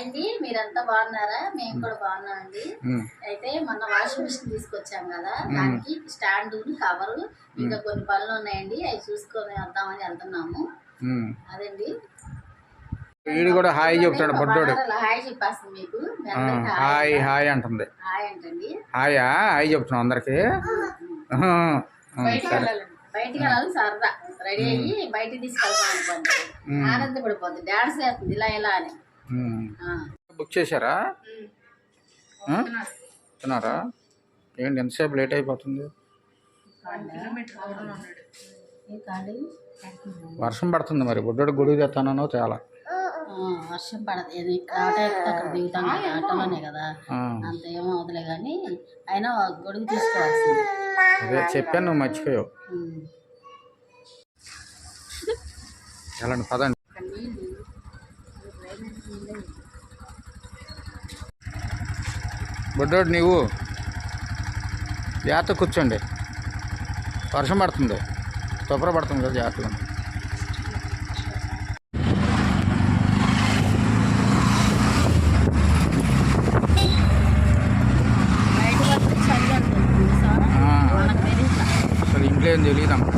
అండి మీరంతా బాగున్నారా? మేము కూడా బాగున్నామండి. ఉమ్, అయితే మొన్న వాషింగ్ మిషన్ తీసుకొచ్చాం కదా దానికి స్టాండ్ కవరు ఇంకా కొన్ని పనులు ఉన్నాయండి. అవి చూసుకొని వద్దామని వెళ్తున్నాము. అదండి. వీడు కూడా హాయ్ చెప్తాడు బొడ్డోడు. హాయ్ చెప్పేస్తుంది మీకు. హాయ్ హాయ్ అంటుంది. హాయ్ అంటండి. హాయా హాయ్ చెప్తున్నాం అందరికి. సరే. వెళ్ళాలి బయటికి వెళ్ళాలి సరదా. రెడీ అయ్యి బయటికి తీసుకెళ్తాం అనుకోండి. ఆనందపడిపోతుంది డాన్స్ చేస్తుంది ఇలా ఇలా అని. బుక్ చేశారా? ఆ? తిన్నారా? ఏంటి ఎంతసేపు లేట్ అయిపోతుంది? వర్షం పడుతుంది మరి. బుడ్డోడు గొడుగు తెస్తానో తేలా. ఆ, వర్షం పడదు. ఆటో అక్కడ దిగుతాం కదా ఆటోలోనే కదా. అంత ఏమో కానీ అయినా గొడుగు తీసుకోవాల్సింది. అదే చెప్పాను నువ్వు మర్చిపోయావు. వెళ్ళండి పదండి. బుడ్డోడు నీవు జాగ్రత్త కూర్చోండి. వర్షం పడుతుంది. తుప్పర పడుతుంది కదా జాగ్రత్తగా. అసలు ఇంట్లో ఏం తెలియదమ్మా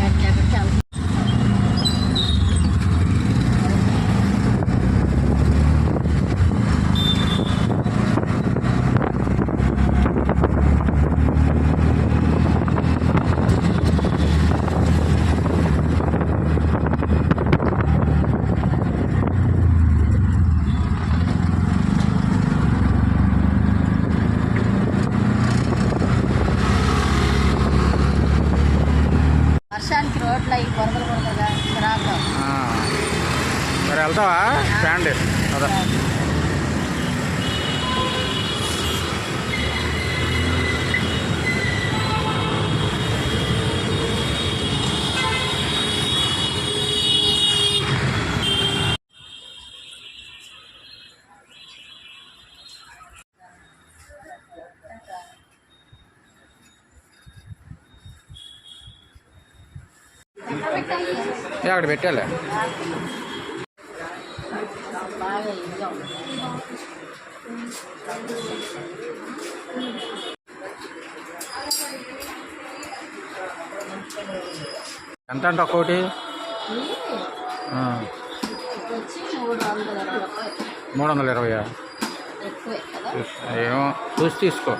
ఎక్కడికి వెళ్తాం. వర్షానికి రోడ్లు అవి బురదలు బురదగా చిరాకు ఆ. మరి వెళ్తావా స్టాండ్ అదా ఏ, అక్కడ పెట్టాలే? ఎంత అంట ఒక్కోటి మూడు వందల ఇరవై ఏమో. చూసి తీసుకో.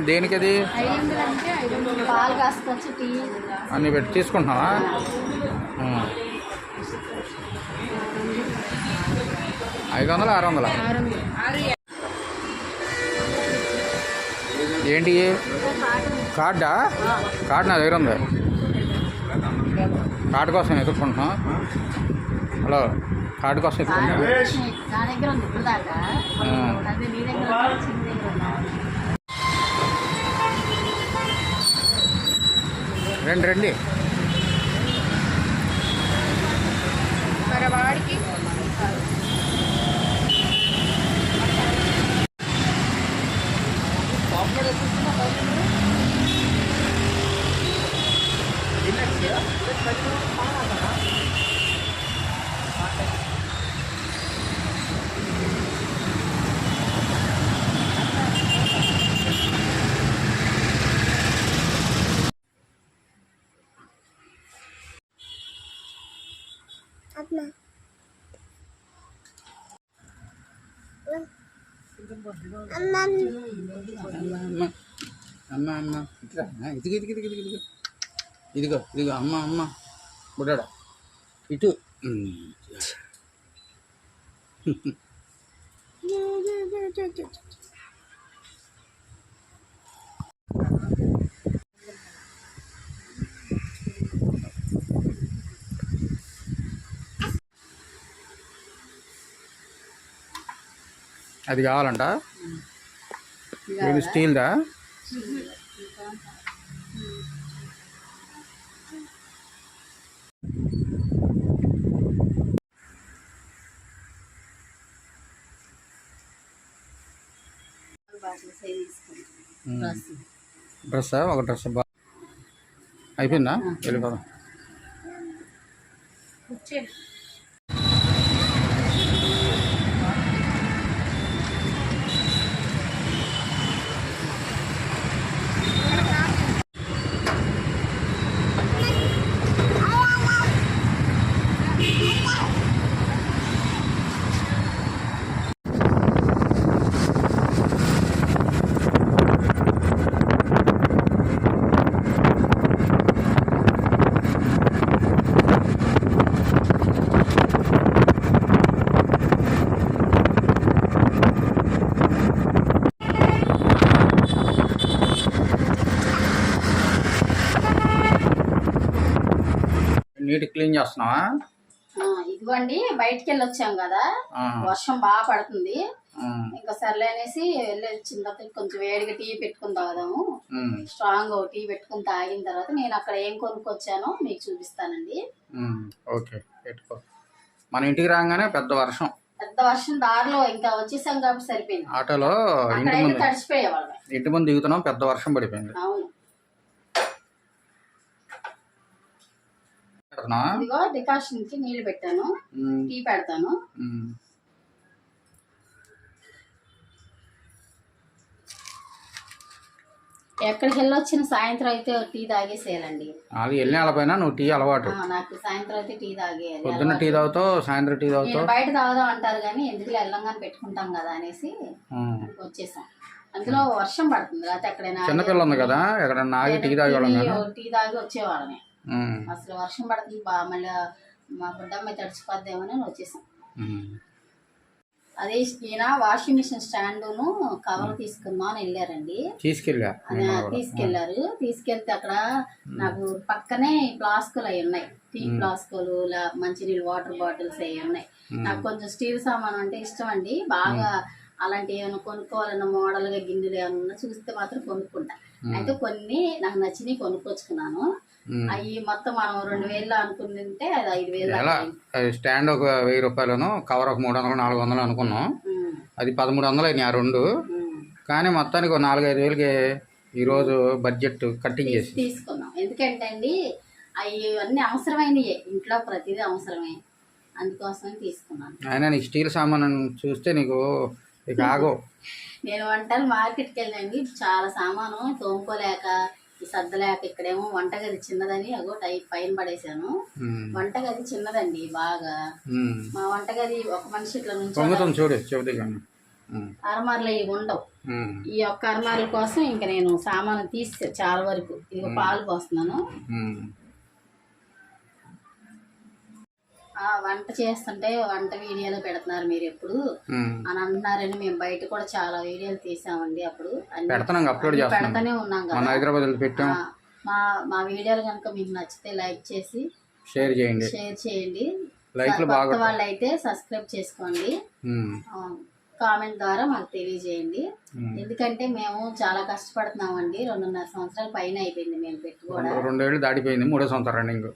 ఏంటి దేనికి అది అన్ని పెట్టి తీసుకుంటున్నావా. ఐదు వందలు ఆరు వందల? ఆరు వందలు ఏంటి? కార్డా? కార్డు నా దగ్గర ఉంది. కార్డు కోసం ఎదుర్కొంటున్నా. హలో కార్డు కోసం ఎదుర్కొంటున్నా నా దగ్గర ఉంది ఇప్పుడు దాకా అదే నీ దగ్గర ఉందా? చిన్న దగ్గర ఉందా? రండి రండి. మరి వాడికి అమ్మ అమ్మ అమ్మ ఇట్రా ఆ, ఇదిగో ఇదిగో ఇదిగో ఇదిగో ఇదిగో ఇదిగో ఇదిగో అమ్మ అమ్మ బుడ్డాడా ఇటు ఉమ్. అది కావాలంట. ఇది స్టీల్దా? బాటిల్ సైజ్ తీసుకుంటాను డ్రెస్ డ్రెస్ ఒక డ్రెస్ బా అయిపోయిందా? వెళ్ళిపోదాం. నీట్ క్లీన్ చేస్తున్నావా? ఇదిగోండి బయటికి వెళ్ళి వచ్చాం కదా వర్షం బాగా పడుతుంది. ఇంకా సర్లే అనేసి వెళ్ళి వచ్చిన తర్వాత కొంచెం వేడిగా టీ పెట్టుకుని తాగుదాము. స్ట్రాంగ్ టీ పెట్టుకుని తాగిన తర్వాత నేను అక్కడ ఏం కొనుక్కొచ్చానో మీకు చూపిస్తానండి. ఓకే పెట్టుకో. మన ఇంటికి రాగానే పెద్ద వర్షం. పెద్ద వర్షం దారిలో ఇంకా వచ్చేసాం కాబట్టి సరిపోయింది. ఆటోలో ఇంటి ముందు ఇంటి ముందు దిగుతున్నాం పెద్ద వర్షం పడిపోయింది. అవును. పెడుతున్నావా? ఇదిగో డికాషన్కి నీళ్ళు పెట్టాను. టీ పెడతాను. ఎక్కడికి వెళ్ళి వచ్చిన సాయంత్రం అయితే టీ తాగేసేయాలండి. అది వెళ్ళిన వాళ్ళపైన నువ్వు టీ అలవాటు. నాకు సాయంత్రం అయితే టీ తాగేయాలి పొద్దున్న టీ తాగుతావు సాయంత్రం టీ తాగుతావు? బయట తాగుదాం అంటారు కానీ ఎందుకు వెళ్ళంగానే పెట్టుకుంటాం కదా అనేసి. వచ్చేసాం. అందులో వర్షం పడుతుంది లేకపోతే ఎక్కడైనా చిన్నపిల్ల ఉంది కదా ఎక్కడన్నా ఆగి టీ తాగేవాళ్ళం టీ- తాగి వచ్చేవాళ్ళమే. అసలు వర్షం పడుతుంది బా మళ్ళీ మా బుడ్డమ్మాయి తడిచిపోద్దేమని వచ్చేసాం. అదే ఈయన వాషింగ్ మిషన్ స్టాండును కవర్ తీసుకుందాం అని వెళ్ళారండి. తీసుకెళ్ళా అది తీసుకెళ్ళారు తీసుకెళ్తే అక్కడ నాకు పక్కనే ఫ్లాస్కులు అవి ఉన్నాయి. టీ ఫ్లాస్కులు మంచినీళ్ళు వాటర్ బాటిల్స్ అవి ఉన్నాయి. నాకు కొంచెం స్టీల్ సామాన్ అంటే ఇష్టం అండి. బాగా అలాంటి ఏమైనా కొనుక్కోవాలన్న మోడల్గా గిన్నెలు ఏమైనా చూస్తే మాత్రం కొనుక్కుంటా. అయితే కొన్ని నాకు నచ్చినవి కొనుక్కొచ్చుకున్నాను. అవి మొత్తం మనం రెండు వేలు అనుకుంటుంటే అది ఐదు వేలు ఎలా? స్టాండ్ ఒక వెయ్యి రూపాయలను కవర్ ఒక మూడు వందలు నాలుగు వందలు అనుకున్నాం. అది పదమూడు వందలు అయినాయి ఆ రెండు. కానీ మొత్తానికి ఒక నాలుగైదు వేలకి ఈరోజు బడ్జెట్ కట్టింగ్ చేసి. తీసుకున్నాం. ఎందుకంటే అండి అవి అన్నీ అవసరమైనవి ఇంట్లో ప్రతిదీ అవసరమే. అందుకోసమని తీసుకున్నాను. అయినా నీకు స్టీల్ సామాన్ చూస్తే నీకు ఇక ఆగో నేను వంటలు మార్కెట్కి వెళ్ళండి చాలా సామాను తోముకోలేక సర్దలేక ఇక్కడేమో వంటగది చిన్నదని అగో టై పైన పడేశాను. వంటగది చిన్నదండి బాగా. మా వంటగది ఒక మనిషి ఇట్లా నుంచి అరమార్లు ఇవి ఉండవు. ఈ ఒక్క అరమార్ల కోసం ఇంకా నేను సామాను తీసే చాలా వరకు ఇదిగో పాలు పోస్తున్నాను. వంట చేస్తుంటే వంట వీడియోలు పెడుతున్నారు మీరు ఎప్పుడు. అని అంటున్నారని మేము బయట కూడా చాలా వీడియోలు తీసామండి అప్పుడు. పెడతాం అప్లోడ్ పెడతానే ఉన్నాం కదా. హైదరాబాద్ పెట్టాం. మా మా వీడియోలు కనుక మీకు నచ్చితే లైక్ చేసి షేర్ చేయండి. షేర్ చేయండి. బాగా వాళ్ళు అయితే సబ్స్క్రైబ్ చేసుకోండి. కామెంట్ ద్వారా మాకు తెలియజేయండి. ఎందుకంటే మేము చాలా కష్టపడుతున్నామండి. రెండున్నర సంవత్సరాల పైన అయిపోయింది మేము పెట్టుకోవడం. రెండు- రెండేళ్ళు దాటిపోయింది మూడో సంవత్సరం రన్నింగ్.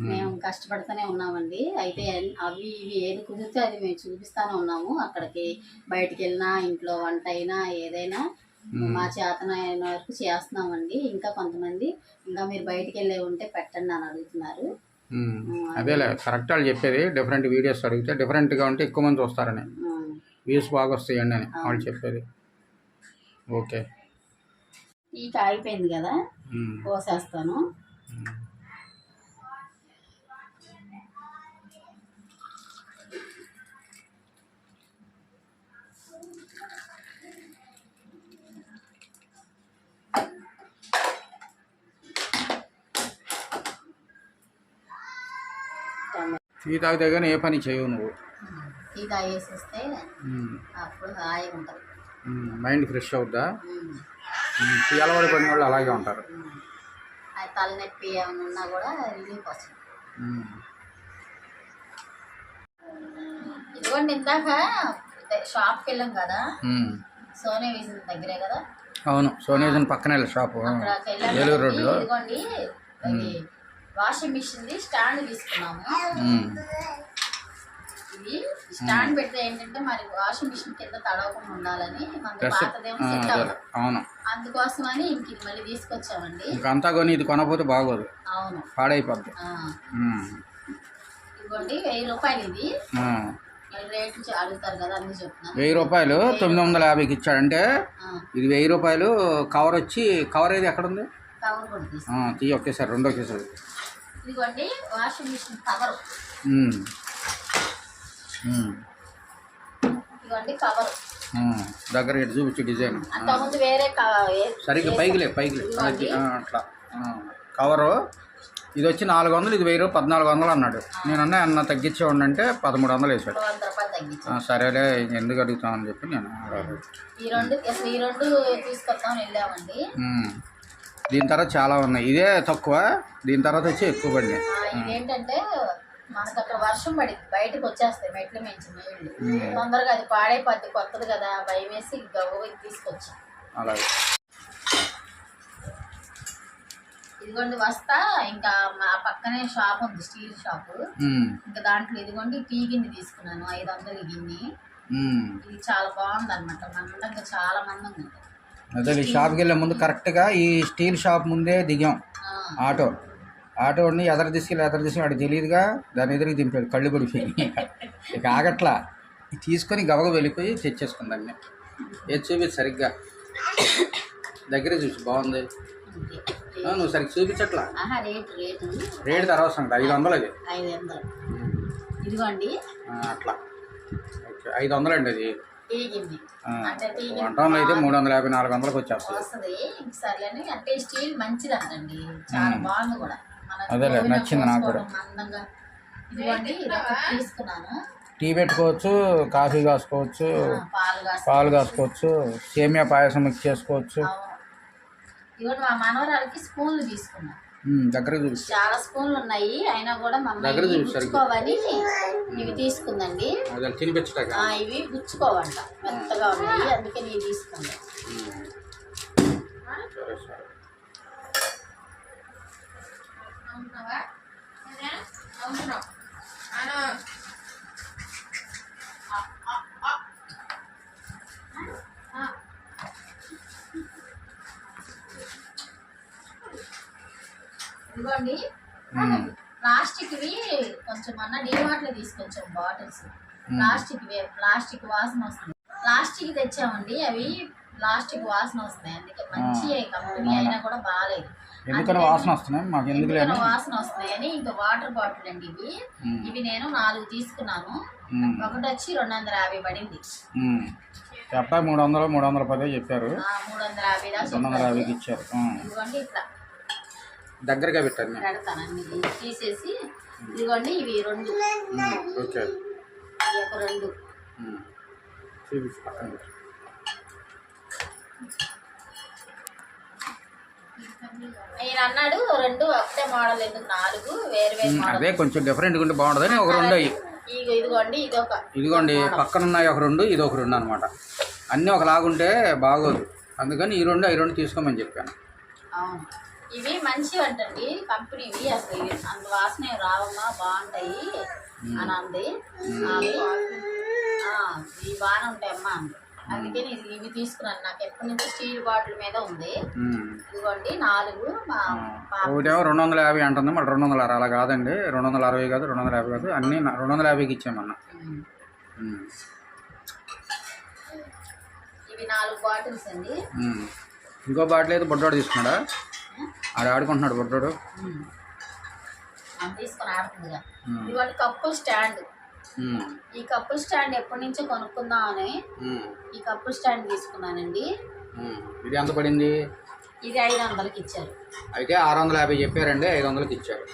మేము కష్టపడుతూనే ఉన్నామండి. అయితే అవి ఇవి ఏది కుదిరితే అది మేము చూపిస్తానే ఉన్నాము. అక్కడికి బయటికి వెళ్ళినా ఇంట్లో వంట అయినా ఏదైనా మా చేతన అయిన వరకు చేస్తున్నామండి. ఇంకా కొంతమంది ఇంకా మీరు బయటికి వెళ్ళే ఉంటే పెట్టండి అని అడుగుతున్నారు. అదేలే కరెక్ట్ వాళ్ళు చెప్పేది డిఫరెంట్ వీడియోస్ అడిగితే డిఫరెంట్గా ఉంటే ఎక్కువ మంది చూస్తారని. ఆ, వ్యూస్ బాగా వస్తాయండి అని వాళ్ళు చెప్పేది. ఓకే. ఈ కాగిపోయింది కదా? పోసేస్తాను టీ దగ్గర ఏ పని చేయవు నువ్వు. టీ తాగేసిస్తే అప్పుడు హాయిగా ఉంటుంది మైండ్ ఫ్రెష్ అవుద్దా? టీ అలవాటు పడిన వాళ్ళు అలాగే ఉంటారు. తలనొప్పి ఏమైనా ఉన్నా కూడా రిలీఫ్ వస్తుంది. ఇదిగోండి ఇందాక షాప్కి వెళ్ళాం కదా. ఉమ్. సోనే విజన్ దగ్గరే కదా. అవును సోనియాజన్ పక్కనే షాపు. ఏలూరు రోడ్లో వాషింగ్ మిషన్ ది స్టాండ్ తీసుకున్నాము. ఇది స్టాండ్ పెడితే ఏంటంటే మరి వాషింగ్ మిషన్ కింద తడవకుండా ఉండాలని అవును. అందుకోసమని ఇంక ఇది మళ్ళీ తీసుకొచ్చామండి. ఇంకంతా కొని ఇది కొనకపోతే బాగోదు. అవును. పాడైపోద్ది. ఇదిగోండి వెయ్యి రూపాయలు ఇది. వెయ్యి రూపాయలు తొమ్మిది వందల యాభైకి ఇచ్చాడంటే ఇది వెయ్యి రూపాయలు. కవర్ వచ్చి కవర్ ఏది ఎక్కడ ఉంది తీ ఒకేసారి రెండో ఒకేసారి. దగ్గర ఇటు చూపించు డిజైన్. సరిగ్గా పైకి లే పైకి లే. అది, ఆ, అట్లా. కవరు ఇది వచ్చి నాలుగు వందలు ఇది వెయ్యి రూపాయలు పద్నాలుగు వందలు అన్నాడు నేను అన్న అన్న తగ్గించే ఉండంటే పదమూడు వందలు వేసాడు సరేలే ఎందుకు అడుగుతామని చెప్పి నేను. దీని తర్వాత చాలా ఉన్నాయి. ఇదే తక్కువ దీని తర్వాత వచ్చి ఎక్కువ పడినాయి. ఆ, ఇదేంటంటే మనకు అక్కడ వర్షం పడింది. బయటకు వచ్చేస్తాయి మెట్లు మించి తొందరగా అది పాడైపోద్ది కొత్తది కదా భయం వేసి గవ్వ తీసుకొచ్చాం. అలాగే. ఇదిగోండి వస్తా ఇంకా మా పక్కనే షాప్ ఉంది స్టీల్ షాపు. ఇంకా దాంట్లో ఇదిగోండి టీ గిన్నె తీసుకున్నాను ఐదు వందల గిన్నె. ఇది చాలా బాగుంది అనమాట మందంగా చాలా మందంగా ఉంది. అదే ఈ షాప్కి వెళ్ళే ముందు కరెక్ట్గా ఈ స్టీల్ షాప్ ముందే దిగాం. Auto auto. ఉండి ఎదర తీసుకెళ్ళి ఎదర తీసుకెళ్ళి వాడికి తెలియదుగా దాని ఎదురుకి దింపాడు కళ్ళు పడిపోయి. ఇక ఆగట్లా. తీసుకొని గబగ వెళ్ళిపోయి తెచ్చేసుకుందాన్ని ఏది చూపించు సరిగ్గా. దగ్గర చూసి బాగుంది. నువ్వు సరిగ్గా చూపించట్లా? Rate rate. రేటు తర్వాత సంగతి. ఐదు వందలు అది ఐదు వందలు ఇదిగోండి అట్లా. ఓకే ఐదు వందలు అండి అది. టీ గిన్నె ఆ, అంటే టీ గిన్నె వంటలు అయితే మూడు వందల యాభై నాలుగు వందలకు వచ్చేస్తుంది సర్లేని అంటే స్టీల్ మంచిది అంటండి చాలా బాగుంది కూడా. మనకి అదేలే, గోవిన నచ్చింది నాకు కూడా. ఇదిగోండి తీసుకున్నాను. టీ పెట్టుకోవచ్చు కాఫీ కాసుకోవచ్చు పాలు కాసుకోవచ్చు. సేమియా పాయసం మిక్స్ చేసుకోవచ్చు. ఇదిగోండి మా మనవరాలకి స్పూన్లు దగ్గర చూపిస్తా. చాలా స్పూన్లు ఉన్నాయి. అయినా కూడా మా దగ్గర అమ్మాయి చూపిస్తారు. గుచ్చుకోవని ఇవి తీసుకుందండి. అదే తినిపించటాక ఆ, ఇవి గుచ్చుకోవంట. మెత్తగా ఉన్నాయి తీసుకుంది సరే సరే ఇదిగోండి. ప్లాస్టిక్ వి కొంచెం అన్న డిమార్ట్లో తీసుకొచ్చాం బాటిల్స్. ప్లాస్టిక్ వే ప్లాస్టిక్ వాసన వస్తుంది. ప్లాస్టిక్ తెచ్చామండి. అవి ప్లాస్టిక్ వాసన వస్తాయి అందుకే మంచి కంపెనీ అయినా కూడా బాగాలేదు. ఎందుకని వాసన వస్తున్నాయి? మాకు ఎందుకు లేని వాసన వస్తాయని ఇంకా వాటర్ బాటిల్ అండి ఇవి. ఇవి నేను నాలుగు తీసుకున్నాను. ఒకటి వచ్చి రెండు వందల యాభై పడింది. చెప్పా మూడు వందలు మూడు వందల పదే చెప్పారు. మూడు వందల యాభై రెండు వందల. యాభైకి ఇచ్చారు. ఇట్లా. దగ్గరగా అన్ని తీసేసి ఇదిగోండి ఇవి రెండు. ఓకే. ఈ యొక్క రెండు. ఉమ్. చూపించు పక్కన పెట్టు. ఆయన అన్నాడు రెండు ఒకటే మోడల్ ఎందుకు నాలుగు వేరు వేరు ఉమ్, మోడల్ అదే కొంచెం డిఫరెంట్గా ఉంటే బాగుంటుందని ఒక రెండు అయ్యి. ఇగో ఇదిగోండి ఇదొక ఇదిగోండి పక్కన ఉన్నాయి ఒక రెండు ఇది ఒక రెండు అనమాట అన్నీ ఒకలాగుంటే బాగోదు. అందుకని ఈ రెండు ఈ రెండు తీసుకోమని చెప్పాను. అవును. ఇవి మంచివి అంటండి. కంపెనీవి అసలు ఇవి అంత వాసన రావమ్మా బాగుంటాయి అని అంది. ఇవి బాగానే ఉంటాయమ్మా అంది. అందుకే నేను ఇవి తీసుకున్నాను. నాకు ఎప్పటి నుంచి స్టీల్ బాటిల్ మీద ఉంది. ఇదిగోండి నాలుగు ఒకటేమో రెండు వందల యాభై అంటుంది. మళ్ళీ రెండు వందల అరవై అలా కాదండి. రెండు వందల అరవై కాదు రెండు వందల యాభై కాదు. అన్నీ రెండు వందల యాభైకి ఇచ్చామన్న. ఇవి నాలుగు బాటిల్స్ అండి. ఇంకో బాటిల్ అయితే బొడ్డోడు తీసుకున్నాడా? ఆడ ఆడుకుంటున్నాడు బొడ్డోడు. తీసుకొని ఆడుతుందిగా. కప్పుల స్టాండ్. ఈ కప్పుల స్టాండ్ ఎప్పటి నుంచో కొనుక్కుందామని ఉమ్. ఈ కప్పుల స్టాండ్ తీసుకున్నానండి. ఇది ఎంత పడింది? ఇది ఐదు వందలకి ఇచ్చారు. అయితే ఆరు వందల యాభై చెప్పారండి ఐదు వందలకి ఇచ్చారు.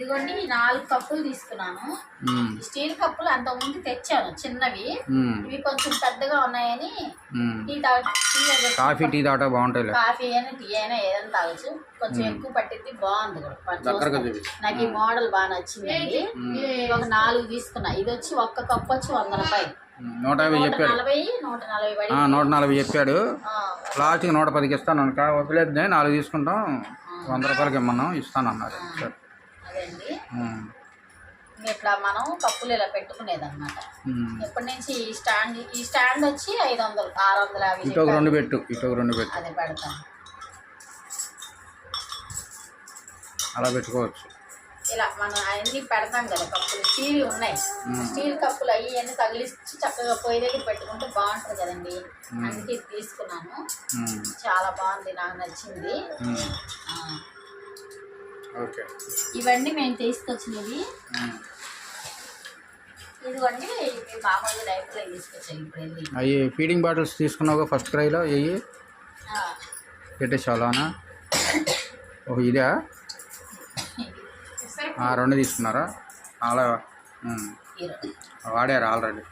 ఇదిగోండి నాలుగు కప్పులు తీసుకున్నాను. స్టీల్ కప్పులు అంత ముందు తెచ్చాను చిన్నవి. ఇవి కొంచెం పెద్దగా ఉన్నాయని. టీ తాగ కాఫీ టీ తాట బాగుంటాయిలే. కాఫీ అయినా టీ అయినా ఏదైనా తాగొచ్చు. కొంచెం ఎక్కువ పట్టింది బాగుంది కూడా. నాకు ఈ మోడల్ బాగా నచ్చిందండి. ఇది ఒక నాలుగు తీసుకున్నా. ఇది వచ్చి ఒక్క కప్పు వచ్చి వంద రూపాయలు. నూట యాభై నూట చెప్పాడు. నలభై నూట నలభై చెప్పాడు. ఆ, లాస్ట్కి నూట పదికి ఇస్తాను. వదిలేదు నాలుగు తీసుకుంటాం. వంద రూపాయలకి ఇమ్మన్నాం. ఇస్తాను అన్నారు అదండి ఇట్లా మనం కప్పులు ఇలా పెట్టుకునేది అనమాట ఉమ్. ఎప్పటి నుంచి ఈ స్టాండ్ ఈ స్టాండ్ వచ్చి ఐదు వందలు ఆరు వందల యాభై ఇటు ఒక రెండు పెట్టు ఇటు రెండు పెట్టు. అది పెడతాను అలా పెట్టుకోవచ్చు. ఇలా మనం అన్ని పెడతాం కదా కప్పులు స్టీల్ ఉన్నాయి. స్టీల్ కప్పులు అవి అన్ని తగిలిచ్చి చక్కగా పొయ్యి దగ్గర పెట్టుకుంటే బాగుంటుంది కదండి. అందుకే తీసుకున్నాను. చాలా బాగుంది నాకు నచ్చింది. ఇవన్నీ మేము తీసుకొచ్చినవి. ఇదిగోండి ఇవి మామూలుగా ఇప్పుడు అవి ఫీడింగ్ బాటిల్స్ తీసుకున్నావు ఫస్ట్ క్రైలో అయ్యి ఆ, పెట్టేసావానా ఓ ఇదా? ఆ, రెండు తీసుకున్నారా? అలా. వాడారు ఆల్రెడీ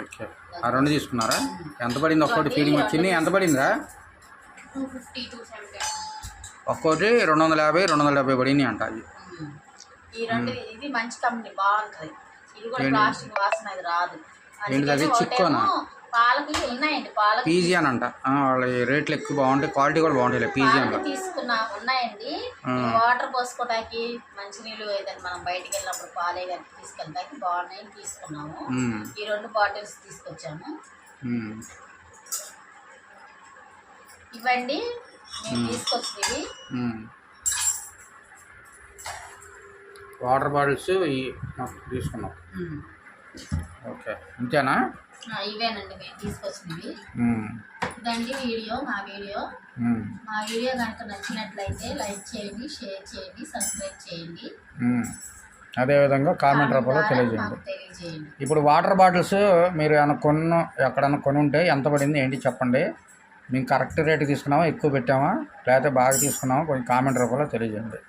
ఓకే. ఆ రెండు తీసుకున్నారా? ఎంత పడింది ఒక్కోటి ఫీడింగ్ వచ్చింది ఎంత పడిందిరా? సెవెంటీ ఒక్కోటి రెండు వందల యాభై రెండు వందల డెబ్బై పడింది అంట అవి. ఈ రెండు ఇది మంచి కంపెనీ బాగుంటది. ఇది కూడా ప్లాస్టిక్ వాసన అది రాదు. ఏంటిది అది? చిక్కోనా? ఒకటేమో పాలకి ఉన్నాయండి పాలకి పీజీ అని అంట ఆ, వాళ్ళ రేట్లు ఎక్కువ బాగుంటాయి క్వాలిటీ కూడా బాగుంటాయి పీజీ అంట. పాలకి తీసుకున్నా ఉన్నాయండి. వాటర్ పోసుకోవడానికి మంచినీళ్ళు ఏదైనా మనం బయటికి వెళ్ళినప్పుడు పాలే కానీ తీసుకెళ్ళడానికి బాగున్నాయని తీసుకున్నాము. ఉమ్, ఈ రెండు బాటిల్స్ తీసుకొచ్చాము. ఉమ్, ఇవ్వండి. తీసుకొచ్చినవి. వాటర్ బాటిల్స్ తీసుకున్నాం. ఓకే. అంతేనా ఇవేనండి మేము తీసుకొచ్చినవి. ఇదండి వీడియో మా వీడియో. మా వీడియో కనుక నచ్చినట్లయితే లైక్ చేయండి షేర్ చేయండి సబ్స్క్రైబ్ చేయండి. అదేవిధంగా కామెంట్ రూపంలో తెలియజేయండి. ఇప్పుడు వాటర్ బాటిల్స్ మీరు ఏమైనా కొన్న ఎక్కడైనా కొని ఉంటే ఎంత పడింది ఏంటి చెప్పండి? మేము కరెక్ట్ రేటు తీసుకున్నామా ఎక్కువ పెట్టామా లేకపోతే బాగా తీసుకున్నామా కొంచెం కామెంట్ రూపంలో తెలియజేయండి.